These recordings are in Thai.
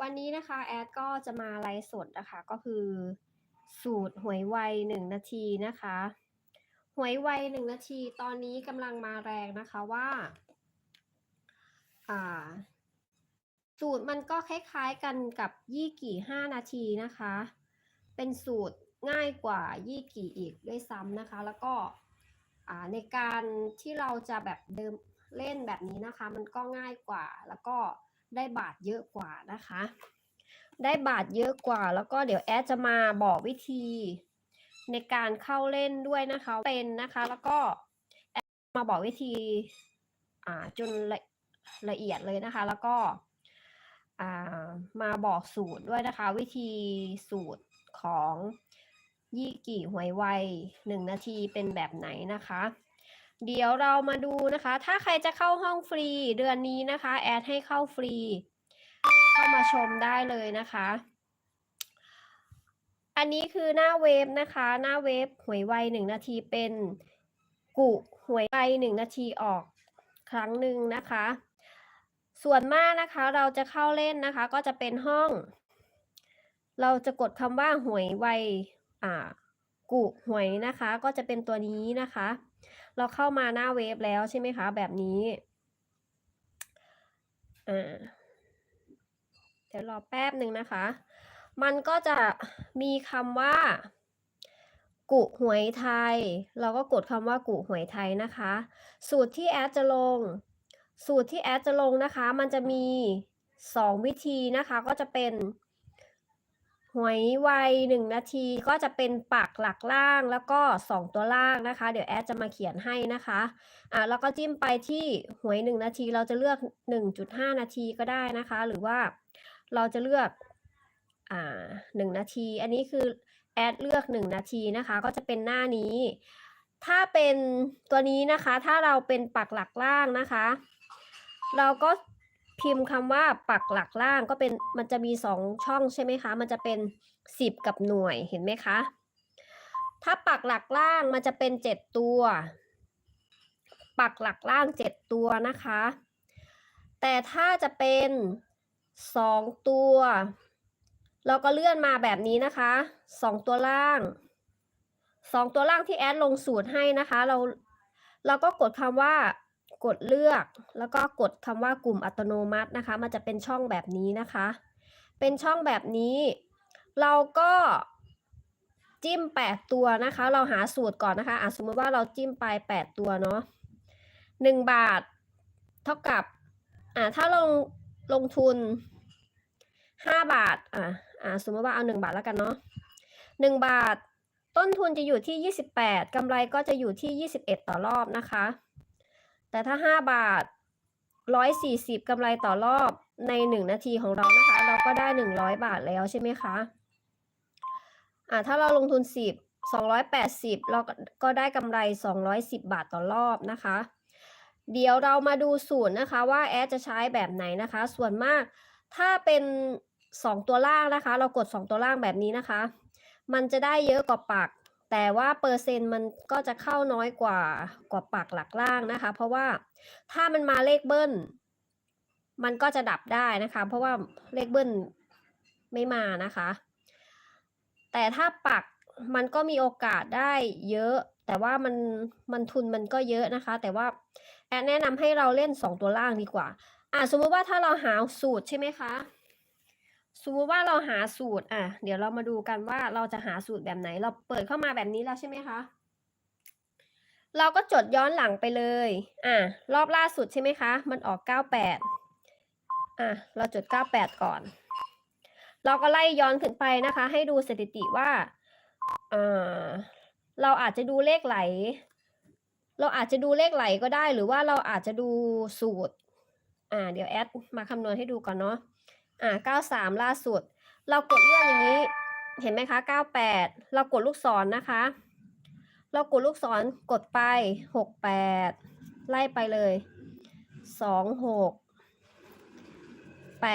วันนี้นะคะแอดก็จะมาไลฟ์สดนะคะ ก็คือสูตรหวยไวหนึ่งนาทีนะคะ หวยไวหนึ่งนาทีตอนนี้กำลังมาแรงนะคะว่า อ่า สูตรมันก็คล้ายๆกันกับยี่กี่ห้านาทีนะคะ เป็นสูตรง่ายกว่ายี่กี่อีกด้วยซ้ำนะคะ แล้วก็อ่าในการที่เราจะแบบเดิมเล่นแบบนี้นะคะ มันก็ง่ายกว่าแล้วก็ ได้บาทเยอะกว่านะคะ ได้บาทเยอะกว่า แล้วก็เดี๋ยวแอดจะมาบอกวิธีในการเข้าเล่นด้วยนะคะเป็นนะคะ แล้วก็แอดมาบอกวิธีอ่าจนละละเอียดเลยนะคะ แล้วก็อ่ามาบอกสูตรด้วยนะคะ วิธีสูตรของยี่กี่หวยไวหนึ่งนาทีเป็นแบบไหนนะคะ เดี๋ยวเรามาดูนะคะ ถ้าใครจะเข้าห้องฟรีเดือนนี้นะคะ แอดให้เข้าฟรี เข้ามาชมได้เลยนะคะ อันนี้คือหน้าเว็บนะคะ หน้าเว็บหวยไวหนึ่งนาทีเป็นกุหวยไวหนึ่งนาทีออกครั้งหนึ่งนะคะ ส่วนมากนะคะเราจะเข้าเล่นนะคะ ก็จะเป็นห้อง เราจะกดคำว่าหวยไวอ่ากุหวยนะคะ ก็จะเป็นตัวนี้นะคะ เราเข้ามาหน้าเว็บแล้วใช่ไหมคะ แบบนี้อ่าเดี๋ยวรอแป๊บหนึ่งนะคะ มันก็จะมีคำว่า กุหวยไทย เราก็กดคำว่ากุหวยไทยนะคะ สูตรที่แอดจะลง สูตรที่แอดจะลงนะคะ มันจะมีสองวิธีนะคะก็จะเป็น หวยไวหนึ่งนาทีก็จะเป็นปักหลักล่างแล้วก็สองตัวล่างนะคะ เดี๋ยวแอดจะมาเขียนให้นะคะอ่าแล้วก็จิ้มไปที่หวยหนึ่งนาทีเราจะเลือกหนึ่งจุดห้านาทีก็ได้นะคะ หรือว่าเราจะเลือกอ่าหนึ่งนาที อันนี้คือแอดเลือกหนึ่งนาทีนะคะ ก็จะเป็นหน้านี้ ถ้าเป็นตัวนี้นะคะ ถ้าเราเป็นปักหลักล่างนะคะ เราก็ พิมพ์คำว่าปักหลักล่างก็เป็นมันจะมีสองช่องใช่ไหมคะ มันจะเป็นสิบกับหน่วยเห็นไหมคะ ถ้าปักหลักล่างมันจะเป็นเจ็ดตัว ปักหลักล่างเจ็ดตัวนะคะ แต่ถ้าจะเป็นสองตัว เราก็เลื่อนมาแบบนี้นะคะสองตัวล่างสองตัวล่างที่แอดลงสูตรให้นะคะ เราเราก็กดคำว่า กดเลือก แล้วก็กดคำว่ากลุ่มอัตโนมัตินะคะ มันจะเป็นช่องแบบนี้นะคะ เป็นช่องแบบนี้ เราก็จิ้ม 8 ตัวนะคะ เราหาสูตรก่อนนะคะอะสมมติว่าเราจิ้มไป 8 ตัวเนาะ1บาท เท่ากับอ่าถ้าลงลงทุน 5 บาทอ่าอ่าสมมติว่าเอา 1 บาทแล้วกันเนาะ1บาทต้นทุนจะอยู่ที่ 28กำไรก็จะอยู่ที่ 21 ต่อรอบนะคะ แต่ถ้า 5 บาท 140กำไรต่อรอบใน 1 นาทีของเรานะคะ เราก็ได้ 100 บาทแล้วใช่ไหมคะอ่าถ้าเราลงทุน 10 280 เราก็ได้กำไร 210 บาทต่อรอบนะคะ เดี๋ยวเรามาดูสูตรนะคะว่าแอดจะใช้แบบไหนนะคะ ส่วนมากถ้าเป็น 2 ตัวล่างนะคะ เรากด 2 ตัวล่างแบบนี้นะคะ มันจะได้เยอะกว่าปัก แต่ว่าเปอร์เซ็นต์มันก็จะเข้าน้อยกว่ากว่าปักหลักล่างนะคะ เพราะว่าถ้ามันมาเลขเบิ้ล มันก็จะดับได้นะคะ เพราะว่าเลขเบิ้ลไม่มานะคะ แต่ถ้าปักมันก็มีโอกาสได้เยอะ แต่ว่ามันมันทุนมันก็เยอะนะคะ แต่ว่าแอดแนะนำให้เราเล่น 2 ตัวล่างดีกว่า อะสมมติว่าถ้าเราหาสูตรใช่ไหมคะ สมมติว่าเราหาสูตร อะ เดี๋ยวเรามาดูกันว่าเราจะหาสูตรแบบไหน เราเปิดเข้ามาแบบนี้แล้วใช่ไหมคะ เราก็จดย้อนหลังไปเลย อะ รอบล่าสุดใช่ไหมคะ มันออก 98 อะ เราจด 98 ก่อน เราก็ไล่ย้อนขึ้นไปนะคะ ให้ดูสถิติว่าเอ่อเราอาจจะดูเลขไหล เราอาจจะดูเลขไหลก็ได้ หรือว่าเราอาจจะดูสูตร อ่า เดี๋ยวแอดมาคำนวณให้ดูก่อนเนาะ อ่า93ล่าสุด เรากดเลื่อนอย่างนี้ เห็นไหมคะ98เรากดลูกศรนนะคะ เรากดลูกศรกดไป68ไล่ไปเลย26 81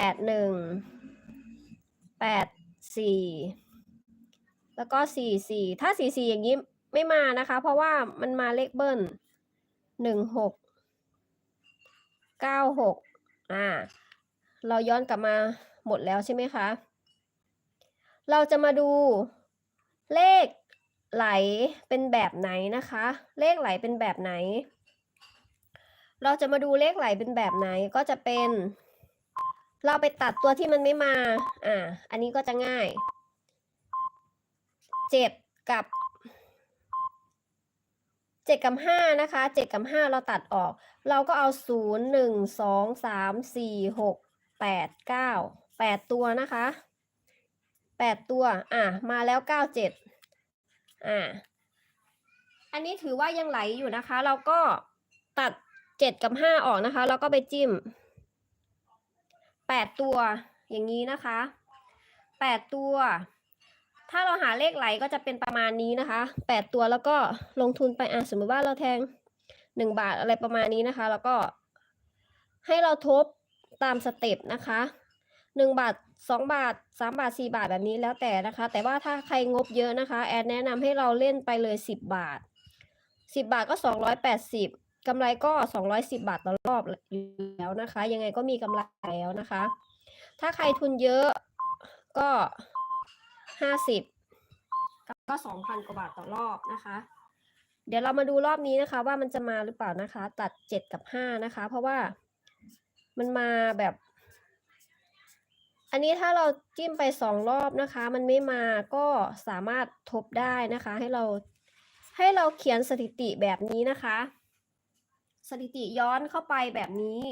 84แล้วก็44ถ้า44อย่างนี้ไม่มานะคะ เพราะว่ามันมาเลขเบิ้ล16 96อ่า เราย้อนกลับมาหมดแล้วใช่ไหมคะ เราจะมาดูเลขไหลเป็นแบบไหนนะคะ เลขไหลเป็นแบบไหน เราจะมาดูเลขไหลเป็นแบบไหนก็จะเป็น เราไปตัดตัวที่มันไม่มา อ่า อันนี้ก็จะง่ายเจ็ดกับเจ็ดกับห้านะคะเจ็ดกับห้าเราตัดออก เราก็เอาศูนย์หนึ่งสองสามสี่หก แปดเก้าแปดตัวนะคะแปดตัว อะ มาแล้วเก้าเจ็ดอ่าอันนี้ถือว่ายังไหลอยู่นะคะ เราก็ตัดเจ็ดกับห้าออกนะคะ แล้วก็ไปจิ้มแปดตัวอย่างนี้นะคะแปดตัว ถ้าเราหาเลขไหลก็จะเป็นประมาณนี้นะคะแปดตัวแล้วก็ลงทุนไป อะ สมมติว่าเราแทงหนึ่งบาทอะไรประมาณนี้นะคะ แล้วก็ให้เราทบ ตามสเต็ปนะคะหนึ่งบาทสองบาทสามบาทสี่บาทแบบนี้แล้วแต่นะคะ แต่ว่าถ้าใครงบเยอะนะคะ แอดแนะนำให้เราเล่นไปเลยสิบบาทสิบบาทก็สองร้อยแปดสิบกำไรก็สองร้อยสิบบาทต่อรอบอยู่แล้วนะคะ ยังไงก็มีกำไรแล้วนะคะ ถ้าใครทุนเยอะก็ห้าสิบก็สองพันกว่าบาทต่อรอบนะคะ เดี๋ยวเรามาดูรอบนี้นะคะ ว่ามันจะมาหรือเปล่านะคะ ตัดเจ็ดกับห้านะคะ เพราะว่า มันมาแบบ อันนี้ถ้าเราจิ้มไปสองรอบนะคะ มันไม่มาก็สามารถทบได้นะคะ ให้เราให้เราเขียนสถิติแบบนี้นะคะ สถิติย้อนเข้าไปแบบนี้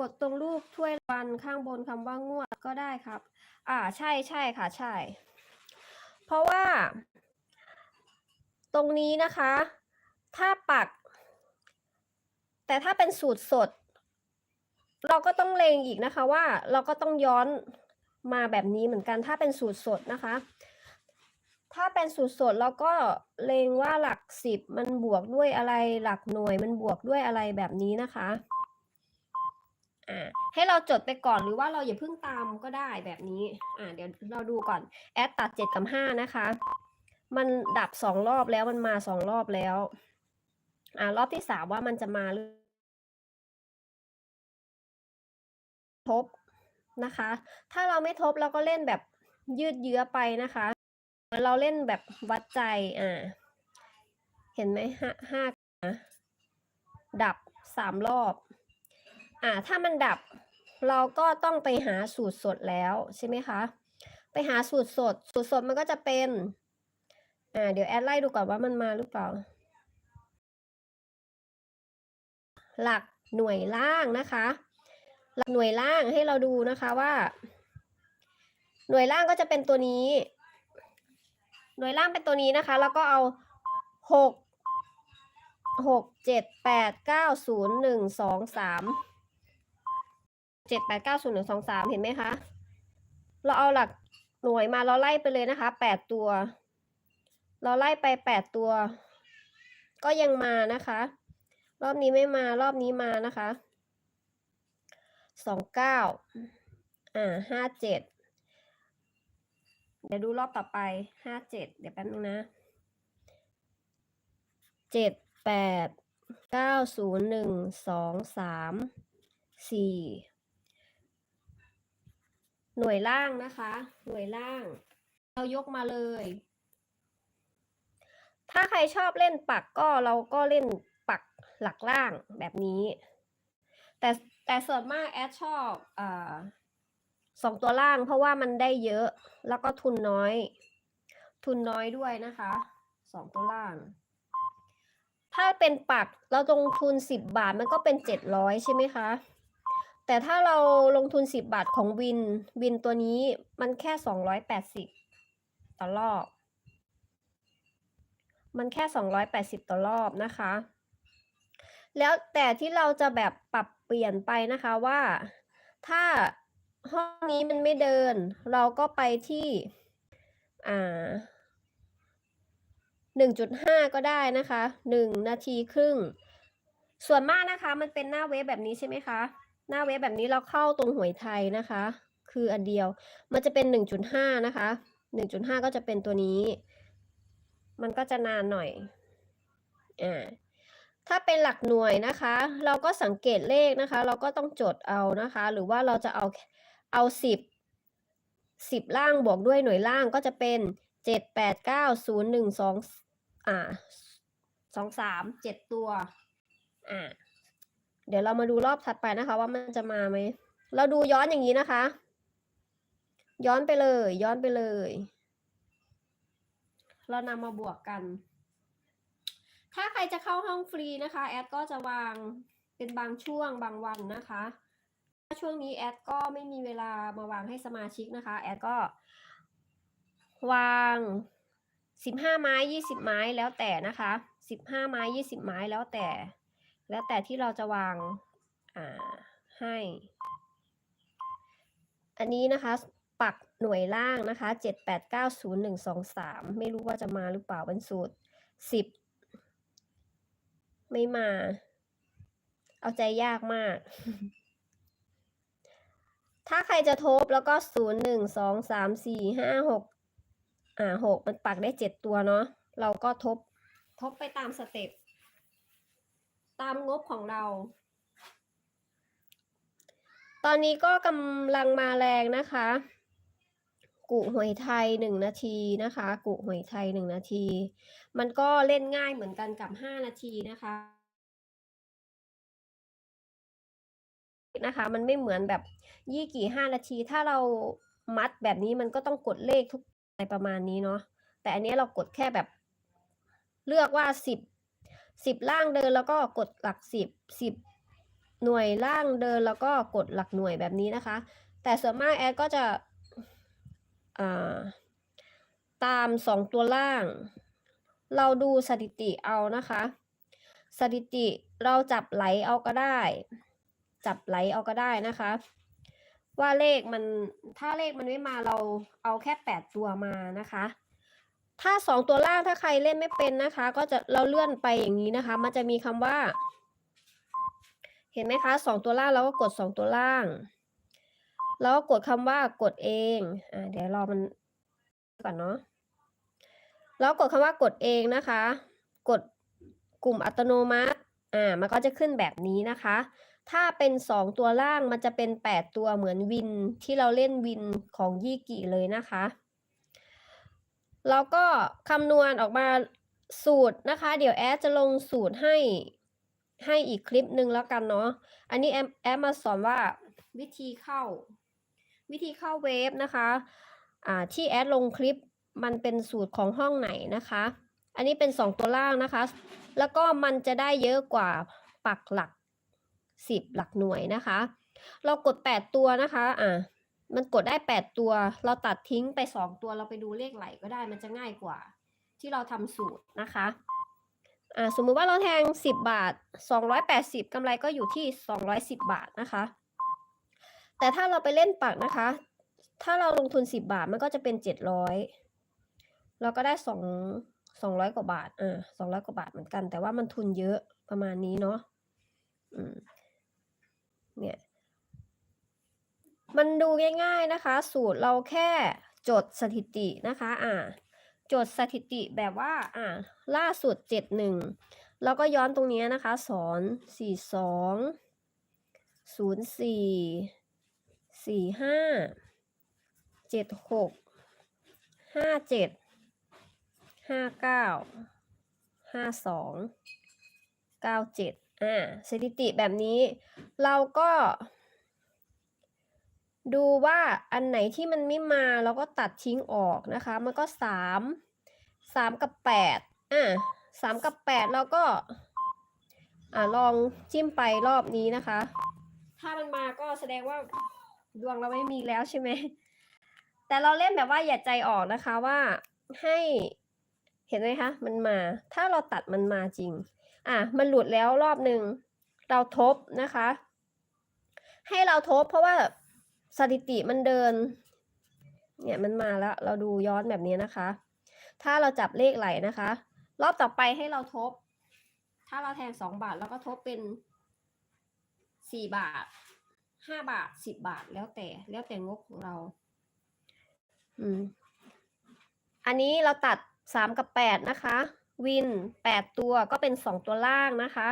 กดตรงรูปถ้วยวันข้างบนคำว่างวดก็ได้ครับ อ่าใช่ใช่ค่ะใช่ เพราะว่า ตรงนี้นะคะ ถ้าปัก แต่ถ้าเป็นสูตรสด เราก็ต้องเลงอีกนะคะว่าเราก็ต้องย้อนมาแบบนี้เหมือนกันถ้าเป็นสูตรสดนะคะ ถ้าเป็นสูตรสดเราก็เลงว่าหลักสิบมันบวกด้วยอะไรหลักหน่วยมันบวกด้วยอะไรแบบนี้นะคะอ่าให้เราจดไปก่อนหรือว่าเราอย่าเพิ่งตามก็ได้แบบนี้อ่าเดี๋ยวเราดูก่อนแอดตัดเจ็ดกับห้านะคะ มันดับสองรอบแล้วมันมาสองรอบแล้วอ่ารอบที่สามว่ามันจะมาหรือ ทบนะคะ ถ้าเราไม่ทบเราก็เล่นแบบยืดเยื้อไปนะคะ เราเล่นแบบวัดใจอ่าเห็นไหมห้าห้าดับสามรอบอ่าถ้ามันดับเราก็ต้องไปหาสูตรสดแล้วใช่ไหมคะไปหาสูตรสด สูตรสดมันก็จะเป็นอ่าเดี๋ยวแอดไล่ดูก่อนว่ามันมาหรือเปล่า หลักหน่วยล่างนะคะ หลักหน่วยล่างให้เราดูนะคะว่า หน่วยล่างก็จะเป็นตัวนี้ หน่วยล่างเป็นตัวนี้นะคะ แล้วก็เอาหกหกเจ็ดแปดเก้าศูนย์หนึ่งสองสามเจ็ดแปดเก้าศูนย์หนึ่งสองสามเห็นไหมคะ เราเอาหลักหน่วยมาเราไล่ไปเลยนะคะแปดตัว เราไล่ไปแปดตัว ก็ยังมานะคะ รอบนี้ไม่มารอบนี้มานะคะ สองเก้าอ่าห้าเจ็ดเดี๋ยวดูรอบต่อไปห้าเจ็ดเดี๋ยวแป๊บนึงนะเจ็ดแปดเก้าศูนย์หนึ่งสองสามสี่หน่วยล่างนะคะ หน่วยล่าง เรายกมาเลย ถ้าใครชอบเล่นปักก็เราก็เล่นปักหลักล่างแบบนี้ แต่ แต่ส่วนมากแอดชอบอสองตัวล่างเพราะว่ามันได้เยอะ แล้วก็ทุนน้อย ทุนน้อยด้วยนะคะสองตัวล่าง ถ้าเป็นปักเราลงทุนสิบบาทมันก็เป็นเจ็ดร้อยใช่ไหมคะ แต่ถ้าเราลงทุนสิบบาทของวินวินตัวนี้มันแค่สองร้อยแปดสิบต่อรอบ มันแค่สองร้อยแปดสิบต่อรอบนะคะ แล้วแต่ที่เราจะแบบปรับเปลี่ยนไปนะคะว่า ถ้าห้องนี้มันไม่เดิน เราก็ไปที่อ่าหนึ่งจุดห้าก็ได้นะคะหนึ่งนาทีครึ่ง ส่วนมากนะคะ มันเป็นหน้าเว็บแบบนี้ใช่ไหมคะ หน้าเว็บแบบนี้เราเข้าตรงหวยไทยนะคะ คืออันเดียว มันจะเป็นหนึ่งจุดห้านะคะหนึ่งจุดห้าก็จะเป็นตัวนี้ มันก็จะนานหน่อยอ่า ถ้าเป็นหลักหน่วยนะคะ เราก็สังเกตเลขนะคะ เราก็ต้องจดเอานะคะ หรือว่าเราจะเอาเอาสิบสิบล่างบวกด้วยหน่วยล่างก็จะเป็นเจ็ดแปดเก้าศูนย์หนึ่งสองอ่าสองสามเจ็ดตัวอ่าเดี๋ยวเรามาดูรอบถัดไปนะคะ ว่ามันจะมาไหม เราดูย้อนอย่างนี้นะคะ ย้อนไปเลย ย้อนไปเลย เรานำมาบวกกัน ถ้าใครจะเข้าห้องฟรีนะคะ แอดก็จะวางเป็นบางช่วงบางวันนะคะถ้าช่วงนี้แอดก็ไม่มีเวลามาวางให้สมาชิกนะคะ แอดก็วางสิบห้าไม้ยี่สิบไม้แล้วแต่นะคะสิบห้าไม้ยี่สิบไม้แล้วแต่ แล้วแต่ที่เราจะวางอ่าให้ อันนี้นะคะปักหน่วยล่างนะคะเจ็ดแปดเก้าศูนย์หนึ่งสองสามไม่รู้ว่าจะมาหรือเปล่าเป็นสูตรสิบ ไม่มา เอาใจยากมาก ถ้าใครจะทบแล้วก็ศูนย์หนึ่งสองสามสี่ห้าหกอ่าหกมันปักได้เจ็ดตัวเนาะเราก็ทบทบไปตามสเต็ปตามงบของเรา ตอนนี้ก็กำลังมาแรงนะคะ กุหวยไทยหนึ่งนาทีนะคะ กุหวยไทยหนึ่งนาที มันก็เล่นง่ายเหมือนกันกับห้านาทีนะคะนะคะ มันไม่เหมือนแบบยี่กี่ห้านาที ถ้าเรามัดแบบนี้มันก็ต้องกดเลขทุกอะไรประมาณนี้เนาะแต่อันนี้เรากดแค่แบบ เลือกว่าสิบสิบล่างเดินแล้วก็กดหลักสิบสิบหน่วยล่างเดินแล้วก็กดหลักหน่วยแบบนี้นะคะ แต่ส่วนมากแอดก็จะ ตามสองตัวล่าง เราดูสถิติเอานะคะ สถิติเราจับไหลเอาก็ได้ จับไหลเอาก็ได้นะคะ ว่าเลขมันถ้าเลขมันไม่มาเราเอาแค่แปดตัวมานะคะ ถ้าสองตัวล่างถ้าใครเล่นไม่เป็นนะคะ ก็จะเราเลื่อนไปอย่างนี้นะคะ มันจะมีคำว่า เห็นไหมคะสองตัวล่างเราก็กดสองตัวล่าง แล้วก็กดคำว่ากดเองอ่าเดี๋ยวรอมันก่อนเนาะแล้วกดคำว่ากดเองนะคะ กดกลุ่มอัตโนมัติอ่ามันก็จะขึ้นแบบนี้นะคะ ถ้าเป็นสองตัวล่างมันจะเป็นแปดตัวเหมือนวินที่เราเล่นวินของยี่กิเลยนะคะแล้วก็คำนวณออกมาสูตรนะคะ เดี๋ยวแอดจะลงสูตรให้ให้อีกคลิปหนึ่งแล้วกันเนาะอันนี้แอมแอมมาสอนว่าวิธีเข้า วิธีเข้าเวฟนะคะอ่าที่แอดลงคลิปมันเป็นสูตรของห้องไหนนะคะ อันนี้เป็นสองตัวล่างนะคะ แล้วก็มันจะได้เยอะกว่าปักหลักสิบหลักหน่วยนะคะ เรากดแปดตัวนะคะอ่ามันกดได้ 8 ตัว เราตัดทิ้งไป 2 ตัวเราไปดูเลขไหลก็ได้มันจะง่ายกว่า ที่เราทำสูตรนะคะอ่าสมมุติว่าเราแทง 10 บาท 280กำไรก็อยู่ที่ 210 บาทนะคะ แต่ถ้าเราไปเล่นปักนะคะ ถ้าเราลงทุน 10 บาทมันก็จะเป็น 700 เราก็ได้ 2 200 กว่าบาทอ่า200 กว่าบาทเหมือนกัน แต่ว่ามันทุนเยอะประมาณนี้เนาะอืมเนี่ยมันดูง่ายๆนะคะ สูตรเราแค่จดสถิตินะคะอ่าจดสถิติแบบว่าอ่าล่าสุดเจ็ดหนึ่งแล้วก็ย้อนตรงนี้นะคะ สอนสี่สองศูนย์ สี่ห้าเจ็ดหกห้าเจ็ดห้าเก้าห้าสองเก้าเจ็ดอ่าสถิติแบบนี้ เราก็ ดูว่าอันไหนที่มันไม่มาเราก็ตัดทิ้งออกนะคะ มันก็สามสามกับแปดอะสามกับแปดเราก็อ่าลองจิ้มไปรอบนี้นะคะ ถ้ามันมาก็แสดงว่า ดวงเราไม่มีแล้วใช่ไหม แต่เราเล่นแบบว่าอย่าใจออกนะคะว่าให้เห็นไหมคะ มันมา ถ้าเราตัดมันมาจริง อะ มันหลุดแล้วรอบหนึ่ง เราทบนะคะ ให้เราทบเพราะว่าสถิติมันเดิน เนี่ยมันมาแล้ว เราดูย้อนแบบนี้นะคะ ถ้าเราจับเลขไหลนะคะ รอบต่อไปให้เราทบ ถ้าเราแทงสองบาทเราก็ทบเป็นสี่บาท ห้าบาทสิบบาทแล้วแต่ แล้วแต่งบของเรา อืม อันนี้เราตัดสามกับแปดนะคะ วินแปดตัวก็เป็นสองตัวล่างนะคะ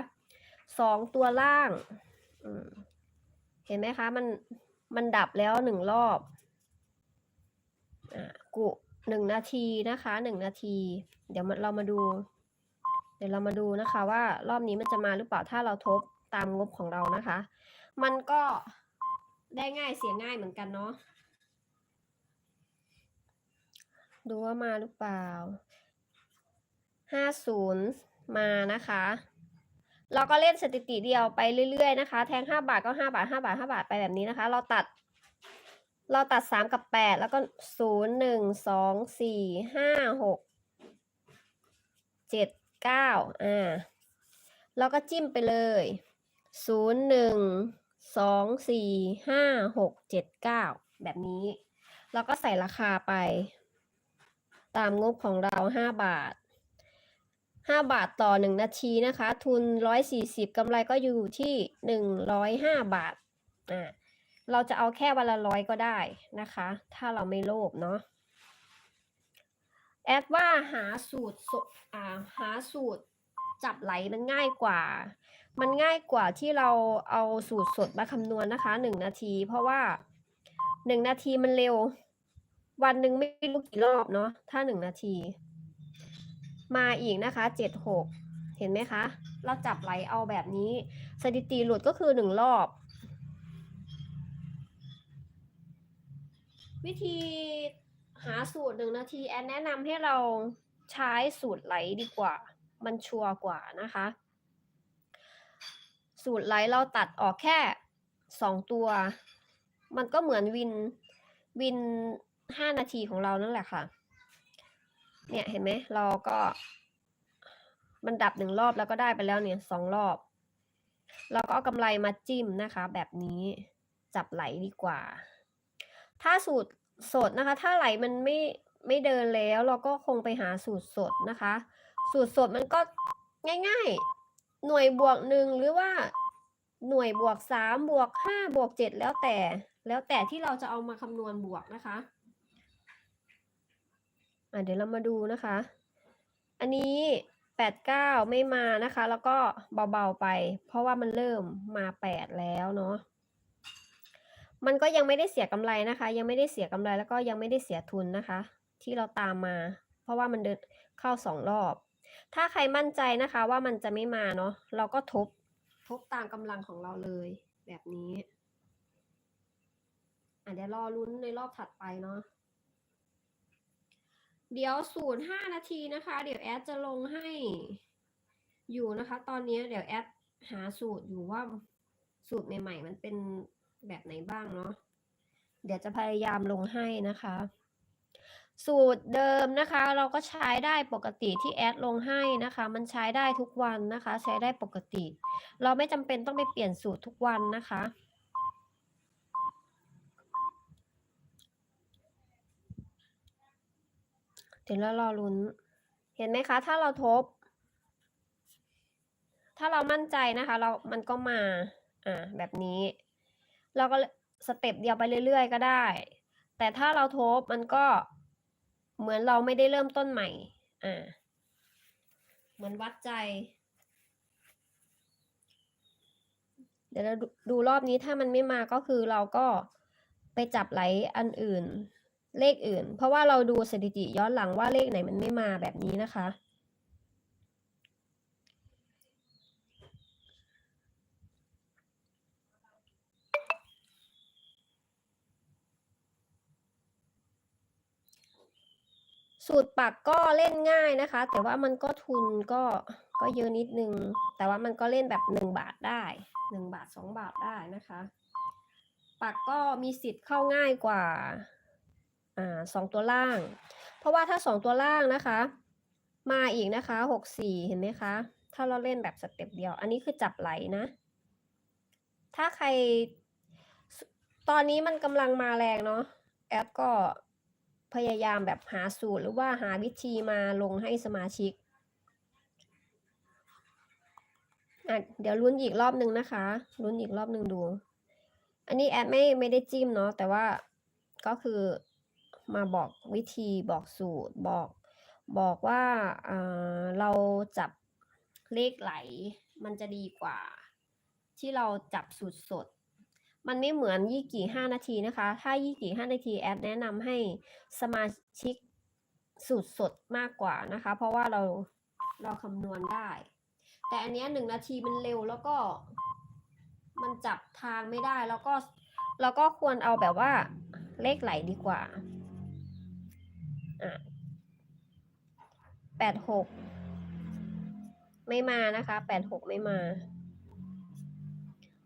สองตัวล่าง เห็นไหมคะ มันมันดับแล้วหนึ่งรอบอ่ากุหนึ่งนาทีนะคะหนึ่งนาที เดี๋ยวมันเรามาดู เดี๋ยวเรามาดูนะคะ ว่ารอบนี้มันจะมาหรือเปล่าถ้าเราทบตามงบของเรานะคะ มันก็ได้ง่ายเสียง่ายเหมือนกันเนาะ ดูว่ามาหรือเปล่า ห้าศูนย์มานะคะ เราก็เล่นสถิติเดียวไปเรื่อยๆนะคะ แทงห้าบาทก็ห้าบาทห้าบาทห้าบาทไปแบบนี้นะคะ เราตัด เราตัดสามกับแปดแล้วก็ศูนย์หนึ่งสองสี่ห้าหกเจ็ดเก้าอ่า แล้วก็จิ้มไปเลยศูนย์หนึ่ง สองสี่ห้าหกเจ็ดเก้าแบบนี้ แล้วก็ใส่ราคาไป ตามงบของเราห้าบาทห้าบาทต่อหนึ่งนาทีนะคะ ทุนร้อยสี่สิบกำไรก็อยู่ที่หนึ่งร้อยห้าบาทอ่าเราจะเอาแค่วันละร้อยก็ได้นะคะ ถ้าเราไม่โลภเนาะแอดว่าหาสูตรสอ่าหาสูตรจับไหลมันง่ายกว่า มันง่ายกว่าที่เราเอาสูตรสดมาคำนวณนะคะหนึ่งนาที เพราะว่าหนึ่งนาทีมันเร็ว วันหนึ่งไม่รู้กี่รอบเนาะถ้าหนึ่งนาที มาอีกนะคะเจ็ดหกเห็นไหมคะ เราจับไหลเอาแบบนี้ สถิติหลุดก็คือหนึ่งรอบ วิธีหาสูตรหนึ่งนาทีแอนแนะนำให้เราใช้สูตรไหลดีกว่า มันชัวร์กว่านะคะ สูตรไหลเราตัดออกแค่สองตัว มันก็เหมือนวินวินห้านาทีของเรานั่นแหละค่ะ เนี่ยเห็นไหมเราก็ มันดับหนึ่งรอบแล้วก็ได้ไปแล้วเนี่ยสองรอบ เราก็เอากำไรมาจิ้มนะคะ แบบนี้จับไหลดีกว่า ถ้าสูตรสดนะคะ ถ้าไหลมันไม่ไม่เดินแล้วเราก็คงไปหาสูตรสดนะคะ สูตรสดมันก็ง่าย ๆ หน่วยบวกหนึ่งหรือว่า หน่วยบวกสามบวกห้าบวกเจ็ดแล้วแต่ แล้วแต่ที่เราจะเอามาคำนวณบวกนะคะอะเดี๋ยวเรามาดูนะคะ อันนี้แปดเก้าไม่มานะคะ แล้วก็เบาๆไป เพราะว่ามันเริ่มมาแปดแล้วเนาะมันก็ยังไม่ได้เสียกำไรนะคะ ยังไม่ได้เสียกำไรแล้วก็ยังไม่ได้เสียทุนนะคะ ที่เราตามมา เพราะว่ามันเดินเข้าสองรอบ ถ้าใครมั่นใจนะคะว่ามันจะไม่มาเนาะเราก็ทบ ทบตามกำลังของเราเลย แบบนี้อะเดี๋ยวรอลุ้นในรอบถัดไปเนาะเดี๋ยวศูนย์ห้านาทีนะคะ เดี๋ยวแอดจะลงให้อยู่นะคะ ตอนนี้เดี๋ยวแอดหาสูตรอยู่ว่าสูตรใหม่ ๆ มันเป็นแบบไหนบ้างเนาะเดี๋ยวจะพยายามลงให้นะคะ สูตรเดิมนะคะ เราก็ใช้ได้ปกติที่แอดลงให้นะคะ มันใช้ได้ทุกวันนะคะ ใช้ได้ปกติ เราไม่จำเป็นต้องไปเปลี่ยนสูตรทุกวันนะคะ เดี๋ยวเรารอลุ้น เห็นไหมคะ ถ้าเราทบ ถ้าเรามั่นใจนะคะ เรา มันก็มา อ่า แบบนี้ เราก็สเต็ปเดียวไปเรื่อยๆ ก็ได้ แต่ถ้าเราทบมันก็ เหมือนเราไม่ได้เริ่มต้นใหม่ อ่า เหมือนวัดใจ เดี๋ยวเราดูดูรอบนี้ถ้ามันไม่มาก็คือเราก็ไปจับไหลอันอื่น เลขอื่น เพราะว่าเราดูสถิติย้อนหลังว่าเลขไหนมันไม่มาแบบนี้นะคะ สูตรปักก็เล่นง่ายนะคะ แต่ว่ามันก็ทุนก็ก็เยอะนิดนึง แต่ว่ามันก็เล่นแบบหนึ่งบาทได้หนึ่งบาทสองบาทได้นะคะ ปักก็มีสิทธิ์เข้าง่ายกว่าอ่าสองตัวล่าง เพราะว่าถ้าสองตัวล่างนะคะ มาอีกนะคะหกสี่เห็นไหมคะ ถ้าเราเล่นแบบสเต็ปเดียว อันนี้คือจับไหลนะ ถ้าใครตอนนี้มันกำลังมาแรงเนาะแอดก็ พยายามแบบหาสูตรหรือว่าหาวิธีมาลงให้สมาชิกอะเดี๋ยวลุ้นอีกรอบหนึ่งนะคะลุ้นอีกรอบหนึ่งดู อันนี้แอดไม่ไม่ได้จิ้มเนาะแต่ว่าก็คือมาบอกวิธีบอกสูตรบอก บอกว่าอ่าเราจับเลขไหล มันจะดีกว่า ที่เราจับสูตรสด มันไม่เหมือนยี่กี่ห้านาทีนะคะ ถ้ายี่กี่ห้านาทีแอดแนะนำให้สมาชิกสูตรสดมากกว่านะคะ เพราะว่าเราเราคำนวณได้ แต่อันเนี้ยหนึ่งนาทีมันเร็วแล้วก็ มันจับทางไม่ได้แล้วก็เราก็ควรเอาแบบว่าเลขไหลดีกว่าอะแปดหกไม่มานะคะแปดหกไม่มา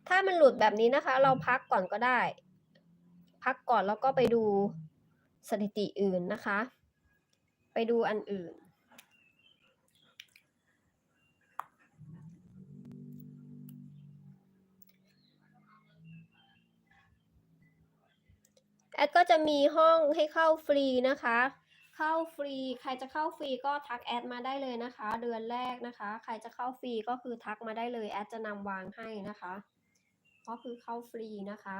ถ้ามันหลุดแบบนี้นะคะ เราพักก่อนก็ได้ พักก่อนแล้วก็ไปดูสถิติอื่นนะคะ ไปดูอันอื่น แอดก็จะมีห้องให้เข้าฟรีนะคะเข้าฟรี ใครจะเข้าฟรีก็ทักแอดมาได้เลยนะคะ เดือนแรกนะคะ ใครจะเข้าฟรีก็คือทักมาได้เลย แอดจะนำวางให้นะคะ ก็คือเข้าฟรีนะคะ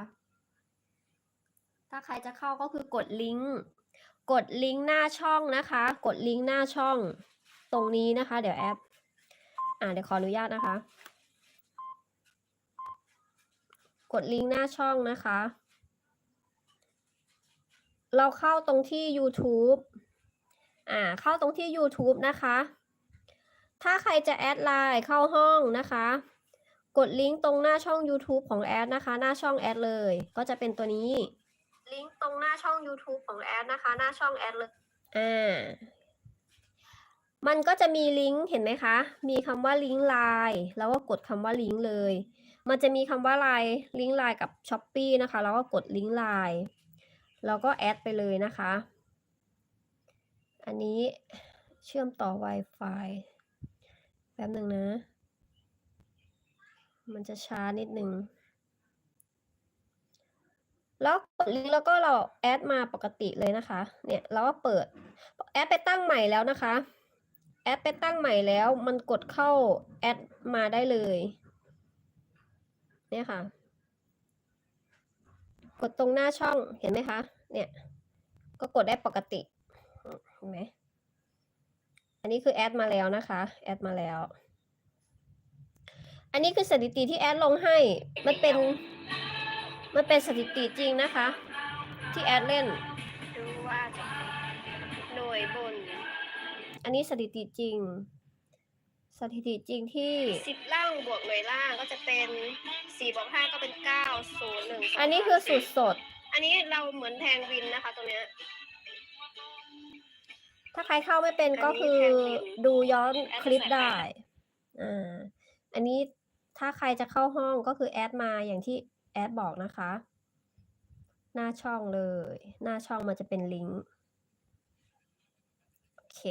ถ้าใครจะเข้าก็คือกดลิงก์ กดลิงก์หน้าช่องนะคะ กดลิงก์หน้าช่องตรงนี้นะคะ เดี๋ยวแอดอ่าเดี๋ยวขออนุญาตนะคะ กดลิงก์หน้าช่องนะคะ เราเข้าตรงที่ YouTube อ่า เข้าตรงที่ YouTube นะคะ ถ้าใครจะแอดไลน์เข้าห้องนะคะ กดลิงก์ตรงหน้าช่อง YouTube ของแอดนะคะ หน้าช่องแอดเลย ก็จะเป็นตัวนี้ ลิงก์ตรงหน้าช่อง YouTube ของแอดนะคะ หน้าช่องแอดเลย อ่า มันก็จะมีลิงก์เห็นไหมคะ มีคำว่าลิงก์ไลน์แล้วก็กดคำว่าลิงก์เลย มันจะมีคำว่าไลน์ลิงก์ไลน์กับ s h อ p e e นะคะ แล้วก็กดลิงก์ไลน์แล้วก็แอดไปเลยนะคะ อันนี้เชื่อมต่อ Wi-Fi แป๊บหนึ่งนะ มันจะช้านิดนึง แล้วกดลิงก์แล้วก็เราแอดมาปกติเลยนะคะ เนี่ยเราก็เปิด แอดไปตั้งใหม่แล้วนะคะ แอดไปตั้งใหม่แล้ว มันกดเข้าแอดมาได้เลย เนี่ยค่ะ กดตรงหน้าช่องเห็นไหมคะ เนี่ย ก็กดได้ปกติ เห็นไหมอันนี้คือแอดมาแล้วนะคะ แอดมาแล้ว อันนี้คือสถิติที่แอดลงให้ มันเป็น มันเป็นสถิติจริงนะคะ ที่แอดเล่น ดูว่าจะหน่วยบน อันนี้สถิติจริง สถิติจริงที่สิบล่างบวกหน่วยล่างก็จะเป็นสี่บวกห้าก็เป็นเก้าศูนย์หนึ่งอันนี้คือสูตรสด อันนี้เราเหมือนแทงวินนะคะตรงเนี้ยถ้าใครเข้าไม่เป็นก็คือดูย้อนคลิปได้ อ่า อันนี้ ถ้าใครจะเข้าห้องก็คือแอดมาอย่างที่แอดบอกนะคะ หน้าช่องเลย หน้าช่องมันจะเป็นลิงก์โอเค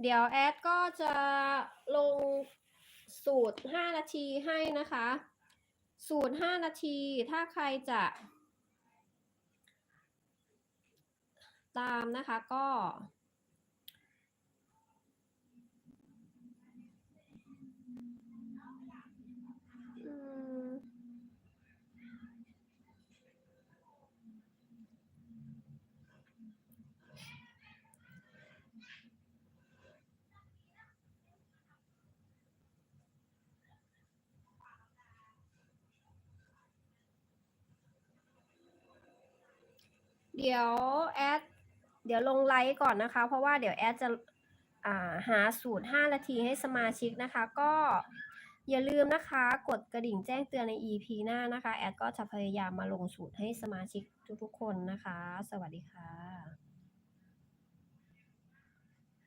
เดี๋ยวแอดก็จะลงสูตร 5 นาทีให้นะคะ สูตร 5 นาทีถ้าใครจะตามนะคะก็ เดี๋ยวแอดเดี๋ยวลงไลฟ์ก่อนนะคะ เพราะว่าเดี๋ยวแอดจะอ่าหาสูตร 5 นาทีให้สมาชิกนะคะ ก็อย่าลืมนะคะ กดกระดิ่งแจ้งเตือนใน EP หน้านะคะ แอดก็จะพยายามมาลงสูตรให้สมาชิกทุกๆคนนะคะ สวัสดีค่ะ